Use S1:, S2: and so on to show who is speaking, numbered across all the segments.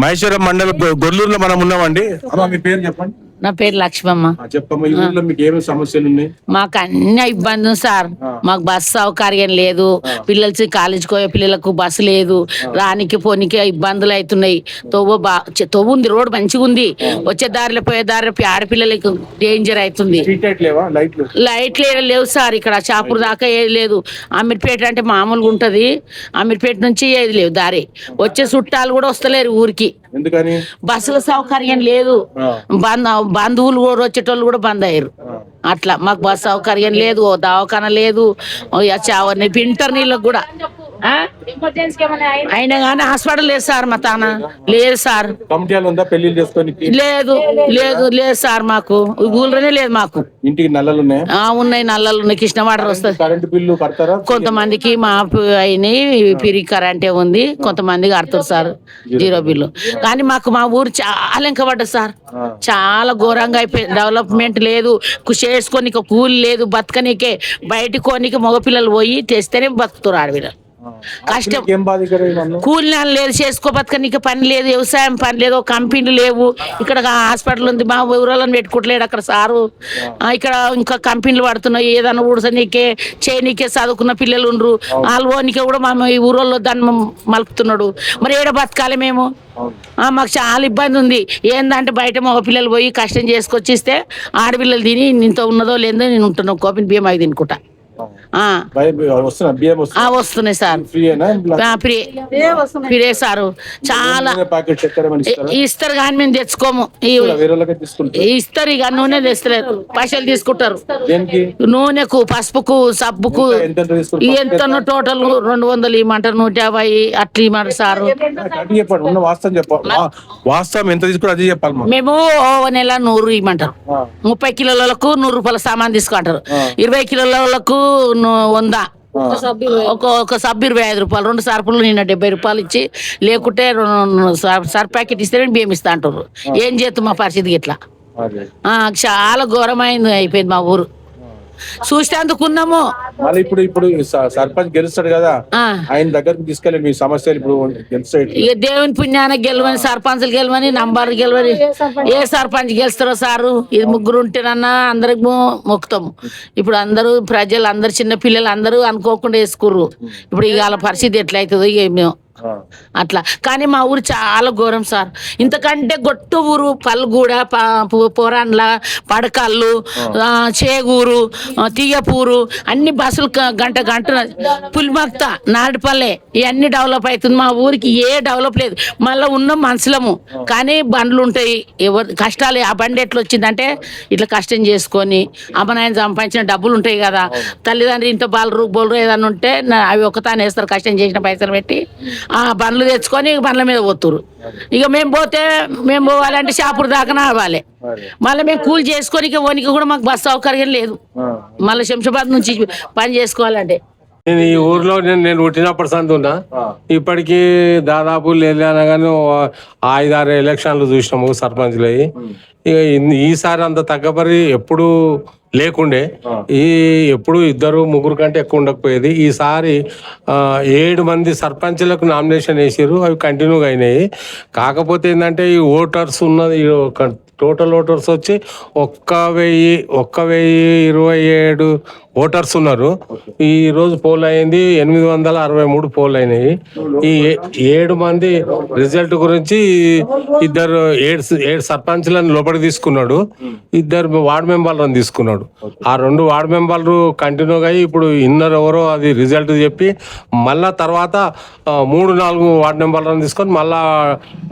S1: మహేశ్వరం మండలం గొల్లూరులో మనం ఉన్నామండి. మీ పేరు చెప్పండి.
S2: నా పేరు లక్ష్మమ్మ.
S1: ఆ, చెప్పమ్మా ఈ ఊర్లో మీకు ఏమేమి సమస్యలు ఉన్నాయి?
S2: మాకు అన్ని ఇబ్బంది సార్. మాకు బస్సు సౌకర్యం లేదు. పిల్లలు కాలేజీకి పోయే పిల్లలకు బస్సు లేదు. రానికి పోనీకి ఇబ్బందులు అవుతున్నాయి. తొవ్వ బా తొవ్వ ఉంది రోడ్ మంచిగా ఉంది. వచ్చే దారిలో పోయే దారిలో ఆడపిల్లలకు డేంజర్ అవుతుంది.
S1: లైట్లు?
S2: లేవు సార్ ఇక్కడ. చాపూర్ దాకా ఏది లేదు. అమీర్పేట అంటే మామూలుగా ఉంటది. అమీర్పేట నుంచి ఏది లేవు దారి. వచ్చే చుట్టాలు కూడా వస్తలేరు ఊరికి.
S1: ఎందుకని?
S2: బస్సుల సౌకర్యం లేదు. బంధువులు కూడా వచ్చేటోళ్ళు కూడా బంద్ అయ్యారు. అట్లా మాకు బస్ సౌకర్యం లేదు దవాఖాన లేదు చావని పింటర్ నీళ్ళకి కూడా? అయినా కానీ హాస్పిటల్ లేదు సార్ మా తాన. లేదు సార్.
S1: చేసుకోనికి?
S2: లేదు లేదు లేదు సార్ మాకు. ఊళ్ళోనే లేదు మాకు.
S1: ఇంటికి నల్లలు ఉన్నాయా?
S2: ఆ ఉన్నాయి నల్లలు ఉన్నాయి. కృష్ణ వాటర్ వస్తుంది.
S1: కరెంటు బిల్లు కడతారా?
S2: కొంతమందికి మా అయినాయి పిరి కరెంటే ఉంది. కొంతమంది కడతారు సార్. Zero bill. కానీ మాకు మా ఊరు చాలా వెనకబడ్డది సార్. చాలా ఘోరంగా అయిపోయింది. డెవలప్మెంట్ లేదు. కు- చేసుకోనికి కూలి లేదు. బతకనికే. బయట కోనికి మగపిల్లలు పోయి తెస్తేనే బతుకుతారు ఆడపిల్లలు కష్టం? కూలి నెల లేదు చేసుకో బతకనికి పని లేదు వ్యవసాయం పని లేదు కంపెనీలు లేవు. ఇక్కడ హాస్పిటల్ ఉంది మా ఊరాలను పెట్టుకోవట్లేడు అక్కడ సారు. ఇక్కడ ఇంకా కంపెనీలు పడుతున్నాయి ఏదైనా ఊడసనీకే చేయనీకే చదువుకున్న పిల్లలు ఉండ్రు. వాళ్ళు పోనీకే కూడా మా ఈ ఊరోళ్ళు దాన్ని మలుపుతున్నాడు. మరి ఏడ బతకాలి మేము? ఆ, మాకు చాలా ఇబ్బంది ఉంది. ఏందంటే బయట మగ పిల్లలు పోయి కష్టం చేసుకొచ్చి ఇస్తే ఆడపిల్లలు తిని ఇంత ఉన్నదో లేదో నేను ఉంటున్నాను కోపిన బియ్యం అవి తినుకుంటా. వస్తున్నాయి సార్. ప్రియే సారు చాలా
S1: ఇస్తారా?
S2: కానీ మేము తెచ్చుకోము. ఇస్తారు? ఇక నూనె తెస్తలేరు పైసలు తీసుకుంటారు.
S1: దేనికి?
S2: నూనెకు పసుపుకు సబ్బుకు.
S1: ఎంత ఎంత తీసుకుంటారు?
S2: ఎంత? టోటల్ రెండు వందలు ఇవ్వమంటారు నూట యాభై అట్లా ఇవ్వమంటారు సారు.
S1: వాస్తవం ఎంత తీసుకుంటారు అది చెప్పాలి మాకు.
S2: మేము నెల నూరు ఇవ్వమంటారు. ముప్పై కిలోలకు నూరు రూపాయల సామాన్ తీసుకుంటారు ఇరవై కిలోలకు వంద. ఒక ఒక సబ్బు ఇరవై ఐదు రూపాయలు. రెండు సరుపులు నిన్న డెబ్బై రూపాయలు ఇచ్చి లేకుంటే సర్- సర్ఫ్ ప్యాకెట్ ఇస్తే బియ్యం ఇస్తా అంటారు ఏం చేస్తాం మా పరిస్థితి ఇట్లా చాలా ఘోరమైంది అయిపోయింది మా ఊరు. చూస్తే అందుకున్నాము
S1: మళ్ళీ ఇప్పుడు ఇప్పుడు స- సర్పంచ్ గెలుస్తాడు కదా ఆయన దగ్గరికి తీసుకెళ్ళి మీ సమస్యలు ఇప్పుడు గెలుస్తాడు.
S2: ఇక దేవుని పుణ్యాన గెలవని సర్పంచ్లు గెలవని నంబర్ గెలవని. ఏ సర్పంచ్? గెలుస్తారో సారు? ఇది ముగ్గురు ఉంటేనన్నా అందరికి మొ- మొక్కుతాము ఇప్పుడు అందరూ ప్రజలు అందరు చిన్న పిల్లలు అందరూ అనుకోకుండా వేసుకుర్రు. ఇప్పుడు ఇవాళ పరిస్థితి ఎట్లయితుందో ఇక మేము అట్లా. కానీ మా ఊరు చాలా ఘోరం సార్. ఇంతకంటే గొట్టు ఊరు పల్గూడ పోరాన్ల పడకల్లు చేగూరు తీయపూరు అన్ని బస్సులు గంట గంట పులిమక్త నాడిపల్లె ఇవన్నీ డెవలప్ అవుతుంది మా ఊరికి ఏ డెవలప్ లేదు. మళ్ళీ ఉన్న మనుషులము. కానీ బండ్లు ఉంటాయి. ఎవరు కష్టాలు. ఆ బండి ఎట్లా వచ్చిందంటే ఇట్లా కష్టం చేసుకొని అమ్మనాయన సంపాదించిన డబ్బులు ఉంటాయి కదా. తల్లిదండ్రులు ఇంత బాలరు బోలరు ఏదైనా ఉంటే అవి ఒక్కతానే వేస్తారు. కష్టం చేసిన పైసలు పెట్టి. బండ్లు తెచ్చుకొని బండ్ల మీద పోతురు ఇక మేము పోతే మేము పోవాలంటే షాపుడు దాకా రావాలి మళ్ళీ మేము కూలి చేసుకొని వనికి కూడా మాకు బస్సు సౌకర్యం లేదు. మళ్ళీ శంషాబాద్ నుంచి పని చేసుకోవాలంటే.
S3: నేను ఈ ఊర్లో నేను నేను పుట్టినప్పటి సంది ఉన్నా ఇప్పటికీ దాదాపు లేదు అనగానే ఐదారు ఎలక్షన్లు చూసినాము సర్పంచ్లు అయ్యి ఇక ఈసారి అంత తగ్గపరి ఎప్పుడు లేకుండే ఈ ఎప్పుడు ఇద్దరు ముగ్గురు కంటే ఎక్కువ ఉండకపోయేది. ఈసారి ఏడు మంది సర్పంచ్లకు నామినేషన్ వేసారు అవి కంటిన్యూగా అయినాయి. కాకపోతే ఏంటంటే ఈ ఓటర్స్ ఉన్నది టోటల్ ఓటర్స్ వచ్చి ఒక్క వెయ్యి ఒక్క వెయ్యి ఇరవై ఏడు ఓటర్స్ ఉన్నారు. ఈ రోజు పోల్ అయింది ఎనిమిది వందల అరవై మూడు పోల్ అయినాయి. ఈ ఏ- ఏడు మంది రిజల్ట్ గురించి ఇద్దరు ఏడు ఏడు సర్పంచ్లను లోపలికి తీసుకున్నాడు. ఇద్దరు వార్డ్ మెంబర్లను తీసుకున్నాడు. ఆ రెండు వార్డ్ మెంబర్లు కంటిన్యూగా అయ్యి ఇప్పుడు ఇన్నర్ ఎవరో అది రిజల్ట్ చెప్పి మళ్ళా తర్వాత మూడు నాలుగు వార్డ్ మెంబర్లను తీసుకొని మళ్ళా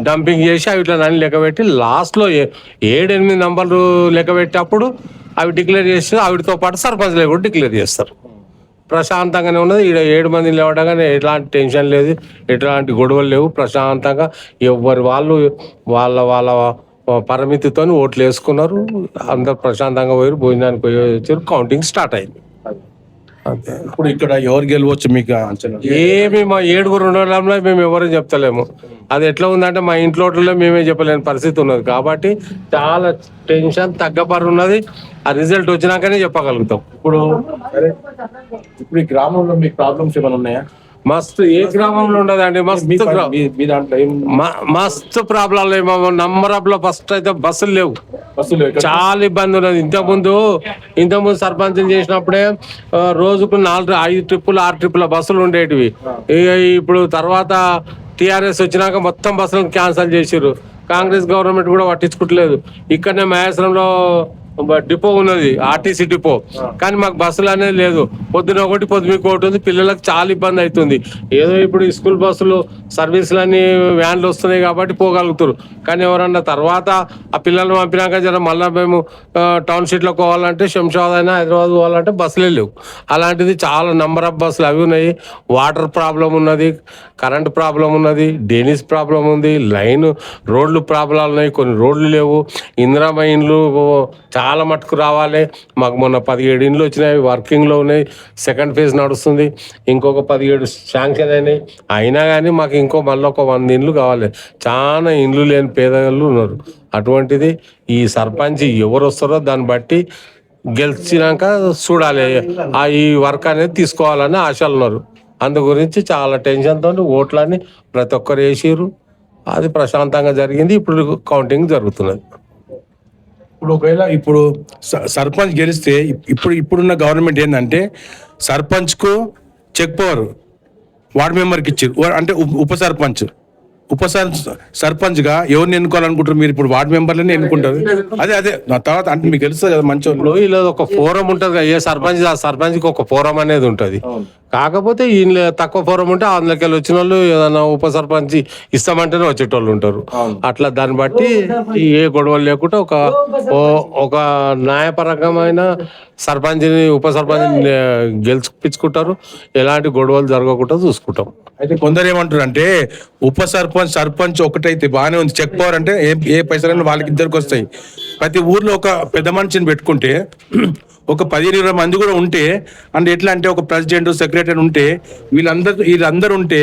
S3: డంపింగ్ చేసి అవి ఇట్లా నన్ను లెక్క పెట్టి లాస్ట్లో ఏడెనిమిది నంబర్లు లెక్క పెట్టేటప్పుడు అవి డిక్లేర్ చేసి ఆవిడతో పాటు సర్పంచ్లు కూడా డిక్లేర్ చేస్తారు. ప్రశాంతంగానే ఉన్నది. ఈడ ఏడు మంది లేవడంగానే ఎలాంటి టెన్షన్ లేదు ఎట్లాంటి గొడవలు లేవు. ప్రశాంతంగా ఎవరి వాళ్ళు వాళ్ళ వాళ్ళ పరిమితితో ఓట్లు వేసుకున్నారు. అందరు ప్రశాంతంగా పోయారు. భోజనానికి పోయి వచ్చారు. కౌంటింగ్ స్టార్ట్ అయింది.
S1: ఇప్పుడు ఇక్కడ ఎవరు గెలవచ్చు మీకు అంచనా?
S3: ఏమి మా ఏడుగురు ఉండడంలో మేము ఎవరు చెప్తలేము. అది ఎట్లా ఉందంటే మా ఇంట్లో మేమే చెప్పలేని పరిస్థితి ఉన్నది. కాబట్టి చాలా టెన్షన్ తగ్గపరి ఉన్నది ఆ రిజల్ట్ వచ్చినాకనే చెప్పగలుగుతాం.
S1: ఇప్పుడు ఇప్పుడు ఈ గ్రామంలో మీకు ప్రాబ్లమ్స్ ఏమైనా ఉన్నాయా?
S3: మస్తు ఏ గ్రామంలో ఉండదండి మస్తు
S1: మీ- దాంట్లో
S3: మస్తు ప్రాబ్లం లేవు నంబర్ ఆఫ్లో ఫస్ట్ అయితే బస్సులు లేవు. చాలా ఇబ్బంది ఉన్నది. ఇంతకుముందు ఇంతకుముందు సర్పంచ్ చేసినప్పుడే రోజుకు నాలుగు ఐదు ట్రిప్పులు ఆరు ట్రిప్పుల బస్సులు ఉండేటివి. ఇప్పుడు తర్వాత టిఆర్ఎస్ వచ్చినాక మొత్తం బస్సులను క్యాన్సిల్ చేసిర్రు. కాంగ్రెస్ గవర్నమెంట్ కూడా పట్టించుకోవట్లేదు. ఇక్కడనే మహేశ్వరంలో డిపో ఉన్నది ఆర్టీసీ డిపో. కానీ మాకు బస్సులు అనేది లేదు. పొద్దున ఒకటి పొద్దున ఒకటి ఉంది. పిల్లలకు చాలా ఇబ్బంది అవుతుంది. ఏదో ఇప్పుడు స్కూల్ బస్సులు సర్వీసులు అన్ని వ్యాన్లు వస్తున్నాయి కాబట్టి పోగలుగుతారు. కానీ ఎవరన్నా తర్వాత ఆ పిల్లల్ని పంపినాక జర మళ్ళీ మేము ఆ, టౌన్ షీట్లో పోవాలంటే శంషాబాద్ అయినా హైదరాబాద్ పోవాలంటే బస్సులే లేవు. అలాంటిది చాలా నంబర్ ఆఫ్ బస్సులు అవి ఉన్నాయి. వాటర్ ప్రాబ్లం ఉన్నది కరెంట్ ప్రాబ్లం ఉన్నది డెనిస్ ప్రాబ్లం ఉంది లైన్ రోడ్లు ప్రాబ్లాలు ఉన్నాయి కొన్ని రోడ్లు లేవు. ఇందిరామ ఇండ్లు చాలా చాలా మటుకు రావాలి. మాకు మొన్న పదిహేడు ఇండ్లు వచ్చినాయి వర్కింగ్లో ఉన్నాయి. సెకండ్ ఫేజ్ నడుస్తుంది. ఇంకొక పదిహేడు శాంక్షన్ అయినాయి. అయినా కానీ మాకు ఇంకో మళ్ళీ ఒక వంద ఇండ్లు కావాలి. చాలా ఇండ్లు లేని పేదలు ఉన్నారు. అటువంటిది ఈ సర్పంచ్ ఎవరు వస్తారో దాన్ని బట్టి గెలిచినాక చూడాలి. ఆ ఈ వర్క్ అనేది తీసుకోవాలని ఆశలు ఉన్నారు. అందు గురించి చాలా టెన్షన్తో ఓట్లని ప్రతి ఒక్కరు వేసిర్రు. అది ప్రశాంతంగా జరిగింది. ఇప్పుడు కౌంటింగ్ జరుగుతున్నది.
S1: ఇప్పుడు ఒకవేళ ఇప్పుడు స- సర్పంచ్ గెలిస్తే ఇప్పుడు ఇప్పుడున్న గవర్నమెంట్ ఏంటంటే సర్పంచ్కు చెక్ పవర్ వార్డ్ మెంబర్కి ఇచ్చారు అంటే ఉప సర్పంచ్. ఉప సర్ సర్పంచ్గా ఎవరిని ఎన్నుకోవాలనుకుంటారు మీరు? ఇప్పుడు వార్డ్ మెంబర్లని ఎన్నుకుంటారు. అదే అదే. నా తర్వాత అంటే మీకు తెలుస్తుంది కదా మంచి
S3: ఇలా ఒక ఫోరం ఉంటుంది కదా ఏ సర్పంచ్ ఆ సర్పంచ్కి ఒక ఫోరం అనేది ఉంటుంది. కాకపోతే ఈయన తక్కువ ఫోరం ఉంటే అందులోకి వెళ్ళి వచ్చిన వాళ్ళు ఏదైనా ఉప సర్పంచ్ ఇస్తామంటేనే వచ్చేటోళ్ళు ఉంటారు. అట్లా దాన్ని బట్టి ఈ ఏ గొడవలు లేకుండా ఒక ఒక న్యాయపరకమైన సర్పంచ్ని ఉప సర్పంచ్ గెలుచుపించుకుంటారు. ఎలాంటి గొడవలు జరగకుండా చూసుకుంటాం.
S1: అయితే కొందరు ఏమంటారు అంటే ఉప సర్పంచ్ సర్పంచ్ ఒకటైతే బాగానే ఉంది. చెక్ పవర్ అంటే ఏ ఏ పైసలైనా వాళ్ళకి ఇద్దరికి వస్తాయి. ప్రతి ఊర్లో ఒక పెద్ద మనిషిని పెట్టుకుంటే ఒక పదిహేను ఇరవై మంది కూడా ఉంటే అంటే ఎట్లా అంటే ఒక ప్రెసిడెంట్ సెక్రటరీ ఉంటే వీళ్ళందరూ వీళ్ళందరూ ఉంటే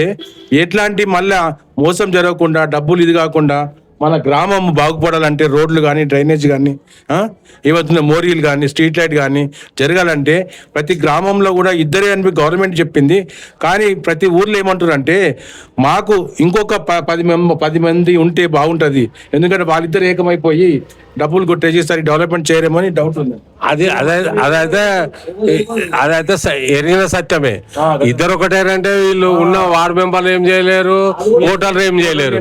S1: ఎట్లాంటి మళ్ళా మోసం జరగకుండా డబ్బులు ఇది కాకుండా మన గ్రామం బాగుపడాలంటే రోడ్లు కానీ డ్రైనేజ్ కానీ ఏమవుతుందో మోరీలు కానీ స్ట్రీట్ లైట్ కానీ జరగాలంటే ప్రతి గ్రామంలో కూడా ఇద్దరే అని గవర్నమెంట్ చెప్పింది. కానీ ప్రతి ఊర్లో ఏమంటారు అంటే మాకు ఇంకొక ప- పది మెంబ పది మంది ఉంటే బాగుంటుంది. ఎందుకంటే వాళ్ళిద్దరు ఏకమైపోయి డబ్బులు కొట్టేసేసరి డెవలప్మెంట్ చేయరేమో అని డౌట్ ఉంది.
S3: అది అదే అదైతే అదైతే ఎరిగిన సత్యమే. ఇద్దరు ఒకటేనంటే వీళ్ళు ఉన్న వార్డు మెంబర్లు ఏం చేయలేరు ఓటర్లు ఏం చేయలేరు.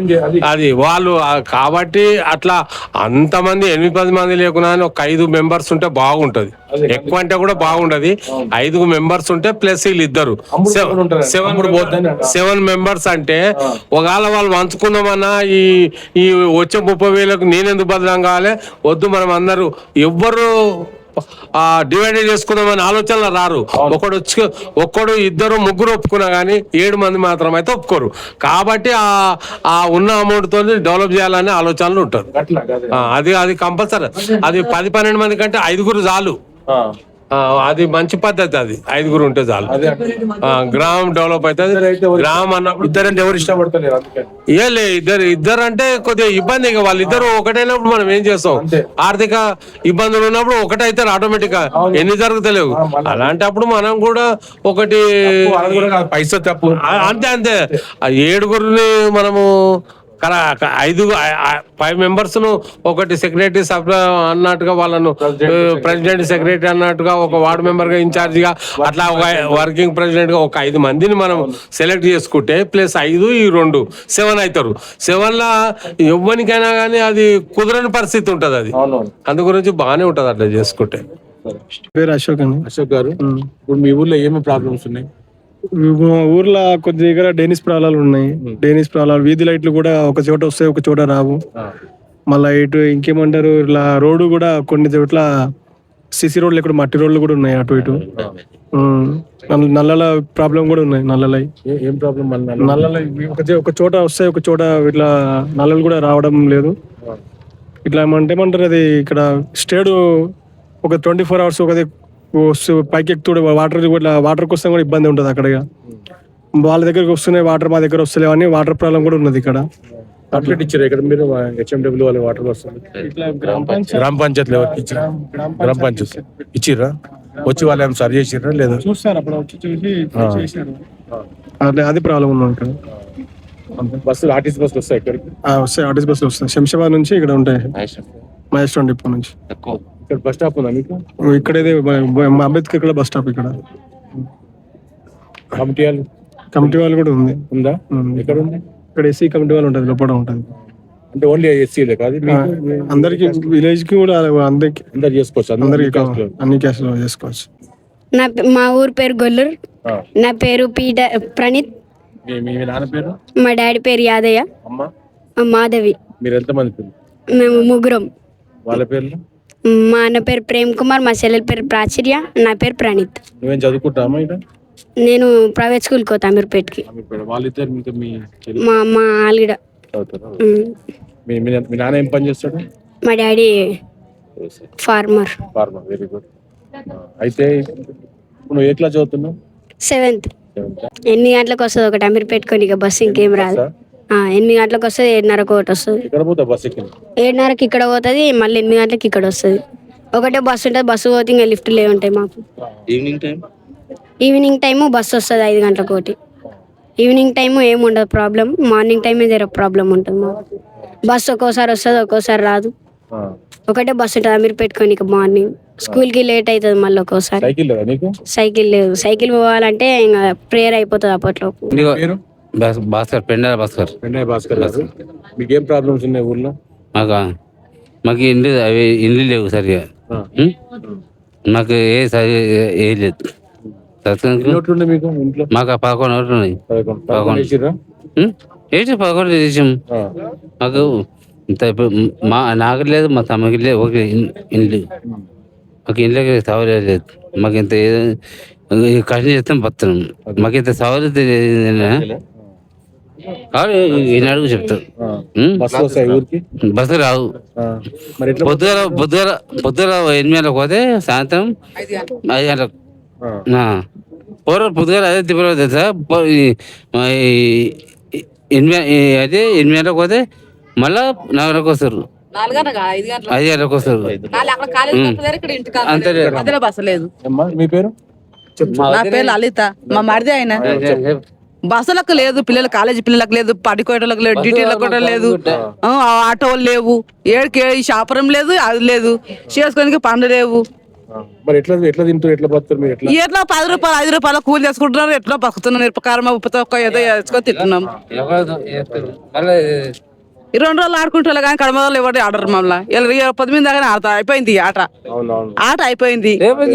S3: అది. వాళ్ళు కాబట్టి అట్లా అంతమంది ఎనిమిది పది మంది లేకున్నా కానీ ఒక ఐదు మెంబర్స్ ఉంటే బాగుంటది. ఎక్కువ అంటే కూడా బాగుండదు. ఐదుగురు మెంబర్స్ ఉంటే ప్లస్ వీళ్ళు ఇద్దరు. సెవెన్. సెవెన్ మెంబర్స్ అంటే ఒకవేళ వాళ్ళు పంచుకుందామన్నా ఈ ఈ వచ్చే ముప్పై వేలకు నేనెందుకు బదలం కావాలి వద్దు మనం అందరూ ఎవ్వరు డివైడ్ చేసుకుందామని ఆలోచనలు రారు. ఒకడు వచ్చి ఒక్కడు ఇద్దరు ముగ్గురు ఒప్పుకున్నా కానీ ఏడు మంది మాత్రం అయితే ఒప్పుకోరు. కాబట్టి ఆ ఆ ఉన్న అమౌంట్ తోని డెవలప్ చేయాలనే ఆలోచనలు ఉంటారు. అది అది కంపల్సరీ. అది పది పన్నెండు మంది కంటే ఐదుగురు చాలు. అది మంచి పద్ధతి అది. ఐదుగురు ఉంటే చాలు. గ్రామం డెవలప్ అవుతుంది. గ్రామం అన్నప్పుడు
S1: ఇద్దరంటే ఎవరు ఇష్టపడతలేరు అందుకని
S3: ఏ లే ఇద్దరు ఇద్దరు అంటే కొద్దిగా ఇబ్బంది ఇక వాళ్ళిద్దరు ఒకటైనప్పుడు మనం ఏం చేస్తాం? ఆర్థిక ఇబ్బందులు ఉన్నప్పుడు ఒకటైతే ఆటోమేటిక్గా ఎన్ని జరుగుతలేవు. అలాంటప్పుడు మనం కూడా ఒకటి
S1: పైసా తప్పు.
S3: అంతే అంతే. ఏడుగురిని మనము కర- క- ఐదు ఫైవ్ మెంబర్స్ను ఒకటి సెక్రటరీ సబ్ అన్నట్టుగా వాళ్ళను ప్రెసిడెంట్ సెక్రటరీ అన్నట్టుగా ఒక వార్డు మెంబర్గా ఇన్ఛార్జ్గా అట్లా ఒక వర్కింగ్ ప్రెసిడెంట్గా ఒక ఐదు మందిని మనం సెలెక్ట్ చేసుకుంటే ప్లస్ ఐదు ఈ రెండు సెవెన్ అవుతారు సెవెన్ లా ఎవ్వరికైనా కానీ అది కుదరని పరిస్థితి ఉంటది అది. అందు గురించి బాగానే ఉంటది అట్లా చేసుకుంటే.
S4: పేరు అశోక్ అండి.
S1: అశోక్ గారు ఇప్పుడు మీ ఊర్లో ఏమి ప్రాబ్లమ్స్ ఉన్నాయి?
S4: ఊర్లో కొద్ది దగ్గర డేనిస్ ప్రాలాలు ఉన్నాయి. డేనిస్ ప్రాలాలు వీధి లైట్లు కూడా ఒక చోట వస్తాయి ఒక చోట రావు. మళ్ళా ఇటు ఇంకేమంటారు ఇట్లా రోడ్డు కూడా కొన్ని చోట్ల సిసి రోడ్లు ఇక్కడ మట్టి రోడ్లు కూడా ఉన్నాయి అటు ఇటు. నల్లల ప్రాబ్లం కూడా ఉన్నాయి నల్లల
S1: ఏ- ప్రాబ్లం
S4: నల్లల? ఒక ఒక చోట వస్తాయి ఒక చోట ఇట్లా నల్లలు కూడా రావడం లేదు. ఇట్లా ఏమంటే ఏమంటారు అది ఇక్కడ స్టేడు ఒక ట్వంటీ ఫోర్ అవర్స్ ఒకది వస్తూ పైకి ఎక్కుతూ వాటర్ ఇట్లా వాటర్ కోసం కూడా ఇబ్బంది ఉంటుంది అక్కడ. వాళ్ళ దగ్గరికి వస్తున్నాయి వాటర్ మా దగ్గర వస్తలేవు అని వాటర్ ప్రాబ్లం కూడా ఉన్నది ఇక్కడ.
S1: కంప్లీట్ ఇచ్చారు ఇక్కడ మీరు హెచ్ఎండబ్ల్యూ వాళ్ళ వాటర్ వస్తుంది
S4: ఇట్లా గ్రామ
S1: గ్రామ పంచాయతీలో ఎవరికి ఇచ్చారు గ్రామ పంచాయతీ ఇచ్చిర్రా. వచ్చి వాళ్ళు ఏమైనా సరి చేసిర్రా లేదా?
S4: చూస్తారు అప్పుడు వచ్చి చూసి చేశారు అదే అది ప్రాబ్లం ఉన్నాం ఇక్కడ.
S1: బస్సులు ఆర్టీసీ బస్సులు వస్తాయి ఇక్కడికి?
S4: ఆ, వస్తాయి ఆర్టీసీ బస్సులు వస్తాయి. శంషాబాద్ నుంచి ఇక్కడ ఉంటాయి. మహేష్ డిపో నుంచి.
S1: ఇక్కడ బస్ స్టాప్ ఉందా మీకు?
S4: ఇక్కడైతే మా అంబేద్కర్ కూడా బస్ స్టాప్ ఇక్కడ.
S1: కమిటీ వాళ్ళు
S4: కమిటీ వాళ్ళు కూడా ఉంది.
S1: ఉందా. ఎక్కడ ఉంది?
S4: ఇక్కడ ఎస్సీ కమిటీ వాళ్ళు ఉంటుంది లోపల ఉంటుంది.
S1: అంటే ఓన్లీ ఎస్సీలే కాదు?
S4: అందరికి విలేజ్కి కూడా అందరికి.
S1: అందరు చేసుకోవచ్చు
S4: అందరికి
S1: అందరికి
S4: అన్ని క్యాస్ట్లో చేసుకోవచ్చు.
S5: నా పే- మా ఊరు పేరు గొల్లూరు. నా పేరు పీటర్ ప్రణీత్.
S1: మీ మీ నాన్న పేరు?
S5: మా డాడీ పేరు యాదయ్య. మాధవి.
S1: మీరు ఎంతమంది పిల్లలు?
S5: మేము ముగ్గురం.
S1: వాళ్ళ పేర్లు?
S5: మా అన్న పేరు ప్రేమ్ కుమార్ మా చెల్లెల పేరు ప్రాచుర్య నా పేరు ప్రణీత్.
S1: నువ్వేం చదువుకుంటామా ఇక్కడ?
S5: నేను ప్రైవేట్ స్కూల్కి పోతా అమీర్పేట్కి.
S1: వాళ్ళిద్దరు మీ చెల్లి?
S5: మా అమ్మ
S1: చదువుతారా?
S5: ఉమ్.
S1: మీ మీ మీ నాన్న ఏం పని చేస్తాడు?
S5: మా daddy farmer.
S1: Farmer very good. అయితే ఇప్పుడు నువ్వు ఏ క్లాస్ చదువుతున్నావు?
S5: సెవెంత్? ఎన్ని గంటలకు వస్తుంది ఒకటి? అమీర్పేట్కొని ఇక బస్సు ఇంకేం రాదు. ఎనిమిది గంటలకు వస్తుంది ఏడున్నరకు ఒకటి వస్తుంది. ఏడున్నరకి ఇక్కడ పోతుంది మళ్ళీ ఎనిమిది గంటలకు ఇక్కడ వస్తుంది. ఒకటే బస్సు ఉంటుంది బస్సు పోతే ఇంకా లిఫ్ట్ లే ఉంటాయి మాకు.
S6: Evening time
S5: evening time bus వస్తుంది ఐదు గంటలకు ఒకటి. ఈవినింగ్ టైము ఏమి ఉండదు ప్రాబ్లం మార్నింగ్ టైమే జర ప్రాబ్లం ఉంటుంది మాకు. బస్సు ఒక్కోసారి వస్తుంది ఒక్కోసారి రాదు. ఒకటే బస్సు ఉంటుంది అమీర్ పెట్టుకొని మార్నింగ్ స్కూల్కి లేట్ అవుతుంది మళ్ళీ ఒక్కోసారి.
S1: సైకిల్ లేదా
S5: సైకిల్ లేదు. సైకిల్ పోవాలంటే ఇంకా ప్రేయర్ అయిపోతుంది అప్పట్లో
S6: భాస్కర్ పెండాల భాస్కర్.
S1: వెన్నయ్య భాస్కర్ గారు. మీకు ఏం ప్రాబ్లమ్స్ ఉన్నాయి ఊర్లో?
S6: మాకు? మాకు ఇండ్లు అవి ఇండ్లు లేవు సరిగా? మాకు ఏ సరి ఏ లేదు.
S1: మీకు ఇంట్లో?
S6: మాకు ఆ పదకొండు ఓట్లు ఉన్నాయి
S1: పదకొండు.
S6: ఏంటి పదకొండు చేసాం. మాకు మా నాకు లేదు మా తమ్మకి లేదు ఒక ఇండ్లు మాకు ఇండ్లకి సౌకర్యం లేదు. మాకు ఇంత ఏదో- కష్టం చేస్తాం బతున్నాం మాకు ఇంత సౌకర్యం అడుగు చెప్తారు?
S1: బస్సు
S6: రావు.
S1: ఎట్లా
S6: పొద్దుగల పొద్దుగల పొద్దుగల ఎనిమిది గంటలకు పోతే సాయంత్రం ఐదు గంటలకు. పూర్వం పొద్దుగల అదే తిప్పలు తెలుసా ఎనిమిది అదే ఎనిమిది గంటలకు పోతే మళ్ళా నాలుగు వస్తారు. ఐదు గంటలకు? వస్తారు. అంతే
S1: మీ పేరు?
S7: నా పేరు లలిత. మా మరిది ఆయన. బస్సులకు లేదు పిల్లలు కాలేజీ పిల్లలకు లేదు పడికోటలకు లేదు డీటెయిలకు కూడా లేదు. ఆ, ఆటోలు లేవు ఏడికి ఏ షాపురం లేదు అది లేదు. చేసుకోనికి పనులు లేవు.
S1: మరి ఎట్లా ఎట్లా తింటారు ఎట్లా బతుకుతారు మీరు ఎట్లా?
S7: ఎట్లా పది రూపాయలు ఐదు రూపాయలు కూలి చేసుకుంటున్నారు ఎట్లా బతుకుతున్నారు మిరపకారం ఉప్పు తక్కువ ఏదో వేసుకొని తింటున్నాం. ఈ రెండు రోజులు ఆడుకుంటారు కానీ కడమ రోజులు ఎవరు ఆడరు మమ్మల్ని. పది మంది దాకా ఆడతా. అయిపోయింది ఆట. ఆట అయిపోయింది. రేపటి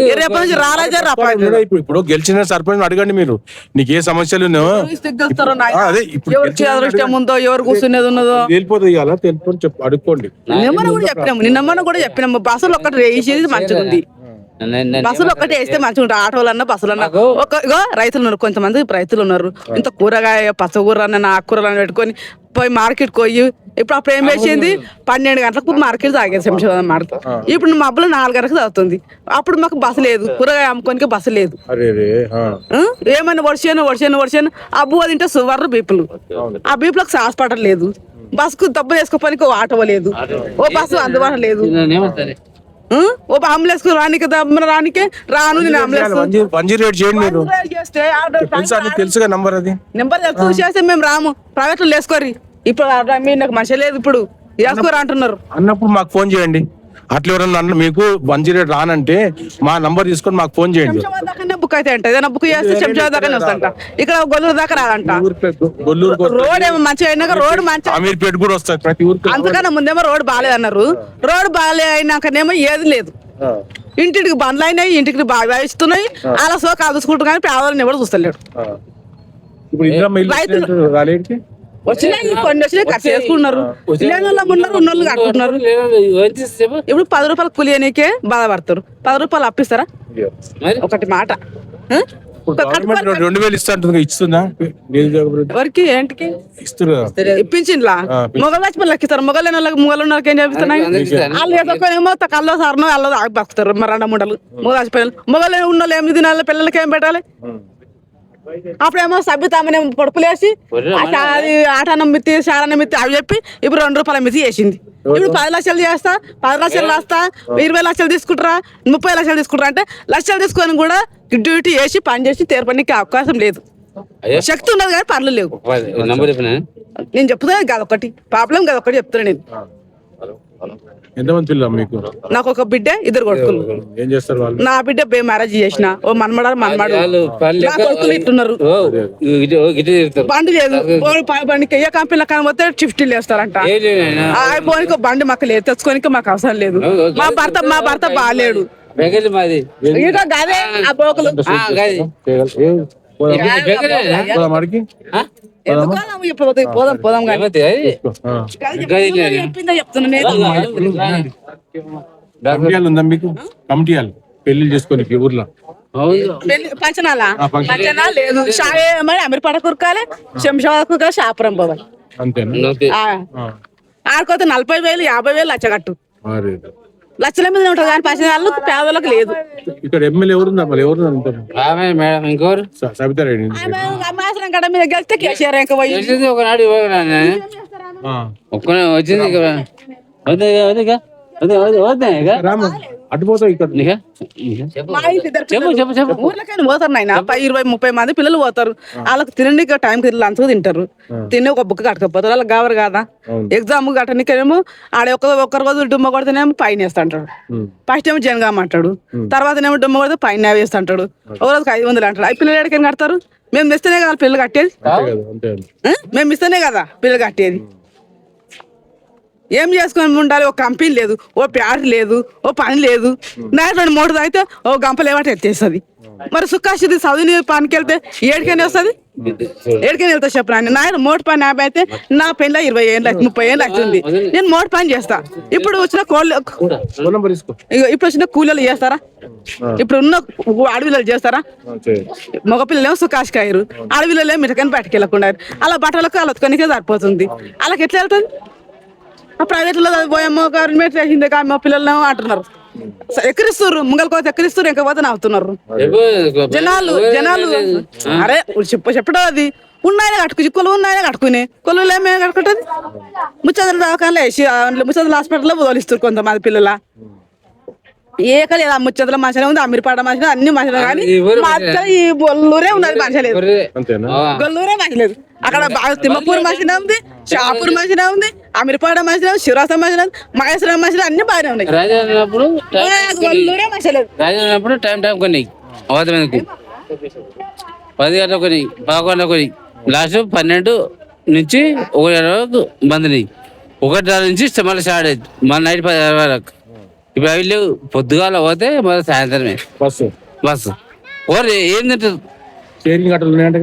S7: నుంచి
S1: ఇప్పుడు గెలిచిన సర్పంచ్ అడగండి మీరు. నీకు ఏ సమస్యలు ఉన్నాయో?
S7: సిగ్గుస్తారు
S1: ఆ, అదే ఇప్పుడు
S7: ఎవరికి అదృష్టం ఉందో ఎవరు కూర్చునేది ఉన్నదో?
S1: వెళ్ళిపోతుంది ఇవాళ తెలుపుకొని చెప్పు అడుక్కోండి.
S7: నిన్నమ్మన కూడా చెప్పినాము నిన్నమ్మన కూడా చెప్పినాము. బస్సులు ఒక్కటి వేసేది మంచిగా ఉంది. బస్సులు ఒక్కటి వేస్తే మంచిగా ఉంటుంది. ఆటోలన్నా బస్సులన్నా. ఒక ఇగో రైతులు ఉన్నారు. కొంతమంది రైతులు ఉన్నారు. ఇంత కూరగాయ పచ్చకూర అన్న ఆకుకూరలు అని పెట్టుకొని పోయి మార్కెట్ పోయి ఇప్పుడు అప్పుడు ఏం వేసింది పన్నెండు గంటలకు మార్కెట్ తాగేది శంషాబాద్ మార్కెట్ ఇప్పుడు మబ్బులు నాలుగు గంటలకు తాగుతుంది. అప్పుడు మాకు బస్సు లేదు. కూరగాయ అమ్ముకోనికి బస్సు లేదు? ఏమైనా వర్షాను వర్షాను వర్షాను ఆ బువ్వ తింటే సువర్ణ బీపులు. ఆ బీపులకు హాస్పిటల్ లేదు బస్కు దెబ్బ వేసుకోపోనికి ఓ ఆటో లేదు. ఓ బస్సు అందుబాటులో లేదు? ఓ అంబులెన్స్ రానికి దమ్మన రానికే రాను నేను ambulance
S1: one zero- one zero eight చేయండి మీరు.
S7: చేస్తే
S1: తెలుసా నీకు తెలుసుగా నంబర్ అది?
S7: నెంబర్ తెలుసు చేస్తే మేము రాము. ప్రైవేట్లో వేసుకోరి ఇప్పుడు మీరు నాకు మంచి లేదు ఇప్పుడు. వేసుకోరు అంటున్నారు.
S1: అన్నప్పుడు మాకు ఫోన్ చేయండి. అట్లా ఎవరన్నా అన్న మీకు వన్ జీరో ఎయిట్ రానంటే మా నంబర్ తీసుకొని మాకు ఫోన్ చేయండి.
S7: బుక్ అయితే అంట. ఏదైనా బుక్ చేస్తే శంషాబాద్ దాకానే వస్తంట. ఇక్కడ గొల్లూరు దాకా రాదంట రోడ్ ఏమో మంచిగా అయినాక రోడ్ మంచి
S1: అమీర్పేట కూడా వస్తుంది ప్రతి ఊరికి
S7: అంతకన్నా ముందేమో రోడ్ బాగాలేదు అన్నారు. రోడ్ బాగాలే అయినాకనేమో ఏది లేదు. ఇంటికి బండ్లు అయినాయి ఇంటికి బాగా ఇస్తున్నాయి అలా సో కాదుసుకుంటారు కానీ పేదవాళ్ళని ఎవరు చూస్తలేడు.
S1: ఇప్పుడు
S7: వచ్చినాయి కొన్ని వచ్చినాయి లేని వాళ్ళు ఉన్నారు ఉన్నోళ్ళు కట్టుకుంటున్నారు ఇప్పుడు పది రూపాయలు కూలియనికే బాధపడతారు. పది రూపాయలు అప్పిస్తారా? ఒకటి మాట.
S1: రెండు వేలు ఇస్తా ఇస్తుందా?
S7: ఎవరికి? ఏంటికి? ఇప్పించిండ్లా? మొగలు వచ్చి పిల్లలకి ఇస్తారు మొగలు లేని వాళ్ళకి మొగలు ఏం చేపిస్తున్నాయి వాళ్ళు ఎదుర్కొనేమో కల్లో సారనో వాళ్ళు ఆగి బతుకుతారు. మరి రెండు మూడలు మొగలు చచ్చిపోయిన మొగలు ఉన్న వాళ్ళు ఏమి తినాలి? పిల్లలకి ఏం పెట్టాలి? అప్పుడేమో సభ్యతామనే పొడుపులేసి అది ఆటానం మిత్తి మిత్తి అవి చెప్పి ఇప్పుడు రెండు రూపాయల మిత్తి చేసింది. ఇప్పుడు పది లక్షలు చేస్తా పది లక్షలు రాస్తా ఇరవై లక్షలు తీసుకుంటారా ముప్పై లక్షలు తీసుకుంటారా అంటే లక్షలు తీసుకొని కూడా డ్యూటీ చేసి పని చేసి తీర్పడానికి అవకాశం లేదు. శక్తి ఉన్నది కానీ పనులు లేవు. నేను చెప్తున్నాను కదా ఒకటి ప్రాబ్లం కదా ఒకటి చెప్తున్నా నేను.
S1: ఎంతమంది పిల్లలు మీకు?
S7: నాకు ఒక బిడ్డ ఇద్దరు కొడుకులు.
S1: ఏం చేస్తారు వాళ్ళు?
S7: నా బిడ్డ బే మ్యారేజ్ చేసిన. ఓ మన్మడారు మన్మడు.
S6: పని
S7: నా కొడుకులు ఇట్టున్నారు బండి లేదు. బండికి ఏ కంపెనీలో కానీ పోతే
S6: లేదు నాయనా.
S7: ఆ పోనీకి బండి మాకు లేదు. తెచ్చుకోనికి మాకు అవసరం లేదు. మా భర్త మా భర్త బాగాలేడు.
S6: బెగలి మాది.
S7: గదే ఆ?
S1: పోదాం
S7: పోదాం పోదాం కానీ.
S6: ఏమవుతుంది అది?
S1: ఆ.
S6: గది లేదు.
S7: చెప్పిందో చెప్తున్నా నేను.
S1: కమిటీ హాల్ ఉందా మీకు? పెళ్ళి చేసుకొని ఊర్లో.
S7: పంచనాలా?
S1: పంచనాల.
S7: లేదు. మరి అమీర్పాట కురకాలి? శంషాబాద్ కురకాలి? షాపురం పోవాలి.
S1: అంతేనా?
S6: నోతే.
S7: ఆ.
S1: ఆ.
S7: ఆడిపోతే నలభై వేలు యాభై వేలు లచ్చగట్టు లక్షల మీద ఉంటుంది కానీ పంచనాలు పేదలకు లేదు.
S1: ఇక్కడ ఎమ్మెల్యే ఎవరుందా మరి ఎవరు ఉంటారు
S6: ఆమె మేడం ఇంకోరు
S1: సబితా రెడ్డి
S7: అమ్మాసనం గడ మీద గెలిస్తే కేసీఆర్ ఇంకా
S6: వచ్చింది ఒకనాడు. ఒక్కనే వచ్చింది ఇక వద్దా వద్దా? వద్దా, వద్దా, వద్దా ఇక?
S1: రాము ఇక్కడ
S6: చెప్పు. చెప్పు చెప్పు
S7: ఊర్లకైనా పోతారు నాయన. పై ఇరవై ముప్పై మంది పిల్లలు పోతారు. వాళ్ళకి తినడానికి టైంకి లంచ్ తింటారు. తిని ఒక బుక్ కట్టుకోపోతారు. వాళ్ళకి కావరు కదా. ఎగ్జామ్ కట్టడానికేమో ఆడ ఒక ఒక్క రోజు డుమ్మ కొడితేనేమో పైన వేస్తాంటాడు. ఫస్ట్ ఏమో జనగామ అంటాడు తర్వాత ఏమో డుమ్మ కొడితే పైన వేస్తాంటాడు. ఒక రోజుకి ఐదు వందలు అంటాడు. ఆ పిల్లలు ఎక్కడికి కడతారు? మేము ఇస్తేనే కదా పిల్లలు కట్టేది? మేము ఇస్తేనే కదా పిల్లలు కట్టేది. ఏం చేసుకొని ఉండాలి? ఒక కంపెనీ లేదు ఓ ప్యాడ్ లేదు ఓ పని లేదు. నా రెండు మూడు అయితే ఓ గంపలు ఏమంటే ఎత్తేస్తుంది. మరి సుఖాషిది చదివి పనికి వెళ్తే ఏడికైనా వస్తుంది? ఏడికైనా వెళ్తా చెప్పు నాయన నా మోటు పని యాభై అయితే నా పెళ్ళ ఇరవై ఏళ్ళు ముప్పై ఏళ్ళు అవుతుంది. నేను మోటు పని చేస్తా. ఇప్పుడు వచ్చిన కోళ్ళు ఇప్పుడు వచ్చిన కూలీలు చేస్తారా? ఇప్పుడు ఉన్న అడవిలో చేస్తారా. మగపిల్లలేమో సుఖాషికాయరు అడవిలో మిటకని బయటకు వెళ్ళకుండా అలా బట్టలకు అలా కొనికే సరిపోతుంది. అలాగ ఎట్లా వెళ్తుంది? ప్రైవేట్లో పోయేమో గవర్నమెంట్ చేసింది కానీ మా పిల్లలు అంటున్నారు. ఎక్కిరిస్తున్నారు ముంగల్ కోత ఎక్కిరిస్తారు ఇంకా పోతే నవ్వుతున్నారు. జనాలు జనాలు. అరే చెప్ప చెప్పడం అది. ఉన్నాయని కట్టుకు కొలువు ఉన్నాయని కట్టుకుని కొలువులు ఏమే కట్టుకుంటుంది. ముచ్చదల దవాఖానలో వేసి ముచ్చదల హాస్పిటల్లో వదిలిస్తారు కొంతమంది పిల్లల. ఏకలే ఆ ముచ్చదల మంచిగా ఉంది అమీర్పాడ మంచిగా అన్ని మంచిగా కానీ
S6: ఈ ఊరు
S7: మా అక్కడ ఈ బొల్లూరే ఉన్నది మంచిగా లేదు.
S6: ఆ.
S7: గొల్లూరే మంచిగా లేదు. అక్కడ తిమ్మపూర్ మంచిగా ఉంది షాపూర్ మంచిగా ఉంది అమీర్పాడ మంచిగా ఉంది శివరాసం ఉంది మహేశ్వరం మంచిగా అన్ని బాగానే ఉన్నాయి. ఆ, గొల్లూరే మంచిగా లేదు.
S6: టైం టైం కొన్ని పది గంటల కొన్ని పదకొండు కొన్ని లాస్ట్ పన్నెండు నుంచి ఒకటి వరకు బంద్ ఒకటి నుంచి మళ్ళీ స్టార్ట్ అయింది. మళ్ళీ నైట్ పది వరకు. ఇప్పుడు అవి లేవు పొద్దుగాల పోతే మళ్ళీ సాయంత్రమే.
S1: బస్సు.
S6: బస్సు. ఓరే ఏం తింటారు?
S1: షేరింగ్ ఆటోలు ఉన్నాయంట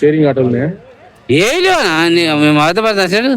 S1: షేరింగ్ ఆటోలు ఉన్నాయా?
S6: ఏం లేవు? మేము అవతల